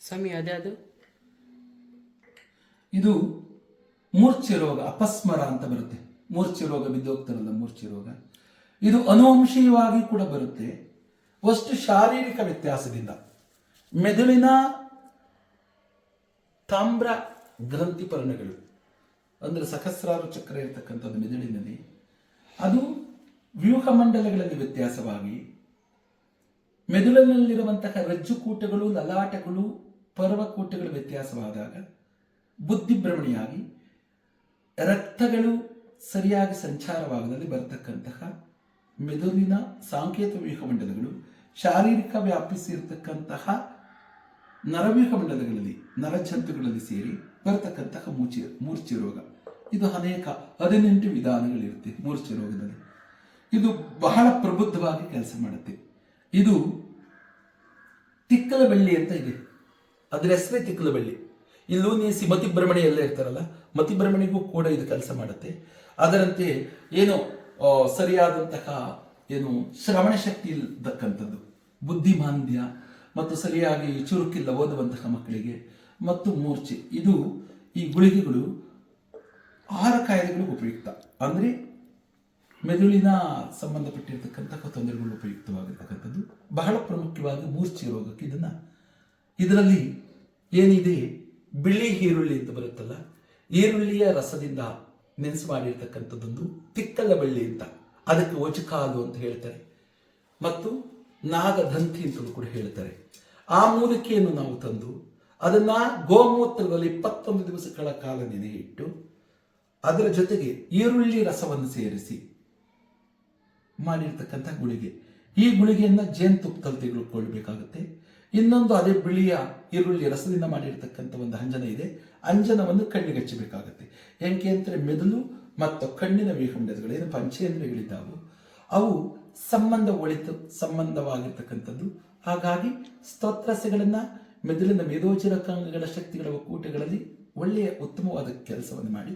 ಸ್ವಾಮಿ ಅದೇ ಇದು ಮೂರ್ಛೆ ರೋಗ, ಅಪಸ್ಮರ ಅಂತ ಬರುತ್ತೆ. ಮೂರ್ಛೆ ರೋಗ ಬಿದ್ದೋಗ್ತಾರಲ್ಲ ಮೂರ್ಛೆ ರೋಗ. ಇದು ಅನುವಂಶೀಯವಾಗಿ ಕೂಡ ಬರುತ್ತೆ. ವಸ್ತು ಶಾರೀರಿಕ ವ್ಯತ್ಯಾಸದಿಂದ. ಮೆದುಳಿನ ತಾಮ್ರ ಗ್ರಂಥಿಪರ್ಣಗಳು ಅಂದರೆ ಸಹಸ್ರಾರು ಚಕ್ರ ಇರತಕ್ಕಂಥದ್ದು ಮೆದುಳಿನಲ್ಲಿ, ಅದು ವ್ಯೂಹ ಮಂಡಲಗಳಲ್ಲಿ ವ್ಯತ್ಯಾಸವಾಗಿ, ಮೆದುಳಿನಲ್ಲಿರುವಂತಹ ರಜ್ಜುಕೂಟಗಳು, ಲಲಾಟಗಳು ಪರ್ವಕೂಟಗಳು ವ್ಯತ್ಯಾಸವಾದಾಗ ಬುದ್ಧಿಭ್ರಮಣೆಯಾಗಿ ರಕ್ತಗಳು ಸರಿಯಾಗಿ ಸಂಚಾರವಾಗದಲ್ಲಿ ಬರತಕ್ಕಂತಹ ಮೆದುಳಿನ ಸಾಂಕೇತ ವ್ಯೂಹ ಮಂಡಲಗಳು ಶಾರೀರಿಕ ವ್ಯಾಪಿಸಿರ್ತಕ್ಕಂತಹ ನರವ್ಯೂಹ ಮಂಡಲಗಳಲ್ಲಿ, ನರಜಂತುಗಳಲ್ಲಿ ಸೇರಿ ಬರತಕ್ಕಂತಹ ಮೂರ್ಛೆ ಮೂರ್ಛೆ ರೋಗ. ಇದು ಅನೇಕ ಹದಿನೆಂಟು ವಿಧಾನಗಳಿರುತ್ತೆ ಮೂರ್ಛೆ ರೋಗದಲ್ಲಿ. ಇದು ಬಹಳ ಪ್ರಬುದ್ಧವಾಗಿ ಕೆಲಸ ಮಾಡುತ್ತೆ. ಇದು ತಿಕ್ಕಲ ಬೆಳ್ಳಿ ಅಂತ ಇದೆ. ಅದ್ರ ಹೆಸರೇ ತಿಕ್ಕಲ ಬೆಳ್ಳಿ ಇಲ್ಲೂ ನೀಸಿ ಮತಿಭ್ರಮಣೆ ಎಲ್ಲ ಇರ್ತಾರಲ್ಲ ಮತಿಭ್ರಮಣಿಗೂ ಕೂಡ ಇದು ಕೆಲಸ ಮಾಡುತ್ತೆ. ಅದರಂತೆ ಏನು ಸರಿಯಾದಂತಹ ಏನು ಶ್ರವಣ ಶಕ್ತಿ ಇಲ್ಲದಕ್ಕಂಥದ್ದು ಬುದ್ಧಿಮಾಂದ್ಯ ಮತ್ತು ಸರಿಯಾಗಿ ಚುರುಕಿಲ್ಲ ಓದುವಂತಹ ಮಕ್ಕಳಿಗೆ, ಮತ್ತು ಮೂರ್ಛೆ. ಇದು ಈ ಗುಳಿಗೆಗಳು, ಆಹಾರ ಕಾಯಿಲೆಗಳು ಉಪಯುಕ್ತ. ಅಂದರೆ ಮೆದುಳಿನ ಸಂಬಂಧಪಟ್ಟಿರ್ತಕ್ಕಂತಹ ತೊಂದರೆಗಳು ಉಪಯುಕ್ತವಾಗಿರ್ತಕ್ಕಂಥದ್ದು. ಬಹಳ ಪ್ರಮುಖವಾಗಿ ಮೂರ್ಛೆ ರೋಗಕ್ಕೆ ಇದನ್ನ ಇದರಲ್ಲಿ ಏನಿದೆ? ಬಿಳಿ ಈರುಳ್ಳಿ ಅಂತ ಬರುತ್ತಲ್ಲ, ಈರುಳ್ಳಿಯ ರಸದಿಂದ ನೆನೆಸು ಮಾಡಿರ್ತಕ್ಕಂಥದ್ದೊಂದು ತಿಕ್ಕಲ ಬಳ್ಳಿ ಅಂತ. ಅದಕ್ಕೆ ಒಚಕಾಲು ಅಂತ ಹೇಳ್ತಾರೆ. ಮತ್ತು ನಾಗದಂತಿ ಅಂತಲೂ ಕೂಡ ಹೇಳ್ತಾರೆ. ಆ ಮೂಲಿಕೆಯನ್ನು ನಾವು ತಂದು ಅದನ್ನ ಗೋಮೂತ್ರದಲ್ಲಿ ಇಪ್ಪತ್ತೊಂದು ದಿವಸಗಳ ಕಾಲ ನೆನೆ ಇಟ್ಟು ಅದರ ಜೊತೆಗೆ ಈರುಳ್ಳಿ ರಸವನ್ನು ಸೇರಿಸಿ ಮಾಡಿರ್ತಕ್ಕಂಥ ಗುಳಿಗೆ. ಈ ಗುಳಿಗೆಯನ್ನ ಜೇನುತುಪ್ಪದಲ್ಲಿ ತೆಗೆದುಕೊಳ್ಬೇಕಾಗುತ್ತೆ ಇನ್ನೊಂದು ಅದೇ ಬಿಳಿಯ ಈರುಳ್ಳಿ ರಸದಿಂದ ಮಾಡಿರ್ತಕ್ಕಂಥ ಒಂದು ಅಂಜನ ಇದೆ. ಅಂಜನವನ್ನು ಕಣ್ಣಿಗೆ ಹಚ್ಚಬೇಕಾಗುತ್ತೆ. ಯಾಕೆ ಅಂದರೆ ಮೆದುಳು ಮತ್ತು ಕಣ್ಣಿನ ವಿಹಂಡದಗಳು ಏನು ಪಂಚೇಂದ್ರಿಯಗಳಿದ್ದಾವೆ. ಅವು ಸಂಬಂಧ ಒಳಿತು, ಸಂಬಂಧವಾಗಿರ್ತಕ್ಕಂಥದ್ದು. ಹಾಗಾಗಿ ಸ್ತೋತ್ರಸೆಗಳನ್ನ ಮೆದುಳಿನ ಮೇಧೋಚರಕಾಂಗಗಳ ಶಕ್ತಿಗಳ ಒಕ್ಕೂಟಗಳಲ್ಲಿ ಒಳ್ಳೆಯ ಉತ್ತಮವಾದ ಕೆಲಸವನ್ನು ಮಾಡಿ,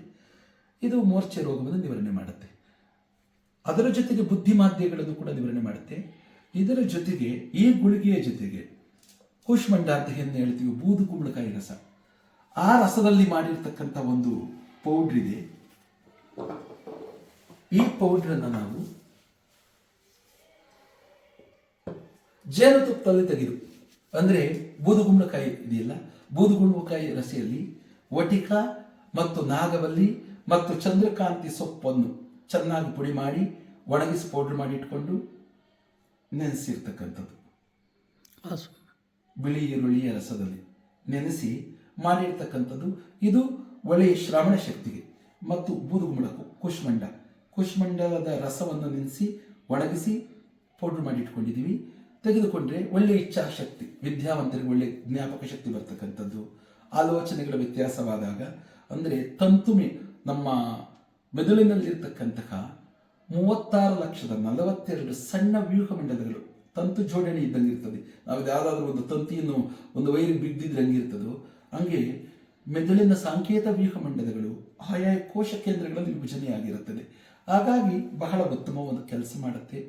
ಇದು ಮೂರ್ಛೆ ರೋಗವನ್ನು ನಿವಾರಣೆ ಮಾಡುತ್ತೆ. ಅದರ ಜೊತೆಗೆ ಬುದ್ಧಿ ಬುದ್ಧಿಮಾದ್ಯಗಳನ್ನು ಕೂಡ ನಿವಾರಣೆ ಮಾಡುತ್ತೆ. ಇದರ ಜೊತೆಗೆ, ಈ ಗುಳಿಗೆಯ ಜೊತೆಗೆ ಕೂಷ್ಮಂಡ ಅಂತ ಏನು ಹೇಳ್ತೀವಿ ಬೂದು ಕುಂಬಳಕಾಯಿ ರಸ. ಆ ರಸದಲ್ಲಿ ಮಾಡಿರ್ತಕ್ಕಂಥ ಒಂದು ಪೌಡ್ರ್ ಇದೆ. ಈ ಪೌಡ್ರನ್ನು ನಾವು ಜೇನುತುಪ್ಪದಲ್ಲಿ ತೆಗೆದು, ಅಂದರೆ ಬೂದುಗುಂಬಳಕಾಯಿ ಇದೆಯಲ್ಲ ಬೂದುಗುಂಬಳಕಾಯಿ ರಸೆಯಲ್ಲಿ ವಟಿಕ ಮತ್ತು ನಾಗವಲ್ಲಿ ಮತ್ತು ಚಂದ್ರಕಾಂತಿ ಸೊಪ್ಪನ್ನು ಚೆನ್ನಾಗಿ ಪುಡಿ ಮಾಡಿ ಒಣಗಿಸಿ ಪೌಡ್ರ್ ಮಾಡಿ ಇಟ್ಕೊಂಡು ನೆನೆಸಿರ್ತಕ್ಕಂಥದ್ದು. ಬಿಳಿ ಈರುಳ್ಳಿಯ ರಸದಲ್ಲಿ ನೆನೆಸಿ ಮಾಡಿರ್ತಕ್ಕಂಥದ್ದು. ಇದು ಒಳ್ಳೆಯ ಶ್ರವಣ ಶಕ್ತಿಗೆ ಮತ್ತು ಬೂದುಗುಂಬಳ ಕುಶ್ಮಂಡ ಕುಶ್ಮಂಡಲದ ರಸವನ್ನು ನೆನೆಸಿ ಒಣಗಿಸಿ ಪೌಡ್ರ್ ಮಾಡಿ ಇಟ್ಕೊಂಡಿದ್ದೀವಿ. ತೆಗೆದುಕೊಂಡ್ರೆ ಒಳ್ಳೆಯ ಇಚ್ಛಾಶಕ್ತಿ ವಿದ್ಯಾವಂತರಿಗೆ ಒಳ್ಳೆಯ ಜ್ಞಾಪಕ ಶಕ್ತಿ ಬರ್ತಕ್ಕಂಥದ್ದು. ಆಲೋಚನೆಗಳ ವ್ಯತ್ಯಾಸವಾದಾಗ ಅಂದರೆ ತಂತುಮೆ ನಮ್ಮ ಮೆದುಳಿನಲ್ಲಿರ್ತಕ್ಕಂತಹ ಮೂವತ್ತಾರು ಲಕ್ಷದ ನಲವತ್ತೆರಡು ಸಣ್ಣ ವ್ಯೂಹ ಮಂಡಲಗಳು ತಂತು ಜೋಡಣೆ ಇದ್ದಂಗೆ ಇರ್ತದೆ ನಾವು ಯಾವುದಾದ್ರೂ ಒಂದು ತಂತಿಯನ್ನು ಒಂದು ವೈರಿಗೆ ಬಿದ್ದಿದ್ರೆ ಹಂಗಿರ್ತದೋ, ಹಂಗೆ ಮೆದುಳಿನ ಸಾಂಕೇತ ವ್ಯೂಹ ಮಂಡಲಗಳು ಆಯಾ ಕೋಶ ಕೇಂದ್ರಗಳಲ್ಲಿ ವಿಭಜನೆಯಾಗಿರುತ್ತದೆ. ಹಾಗಾಗಿ ಬಹಳ ಉತ್ತಮವಾದ ಕೆಲಸ ಮಾಡುತ್ತೆ.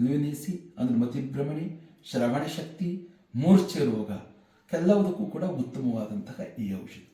ಲ್ಯೂನೇಸಿ ಅಂದ್ರೆ ಮತಿಭ್ರಮಣೆ ಶ್ರವಣ ಶಕ್ತಿ ಮೂರ್ಛೆ ರೋಗ ಎಲ್ಲವುದಕ್ಕೂ ಕೂಡ ಉತ್ತಮವಾದಂತಹ ಈ ಔಷಧಿ.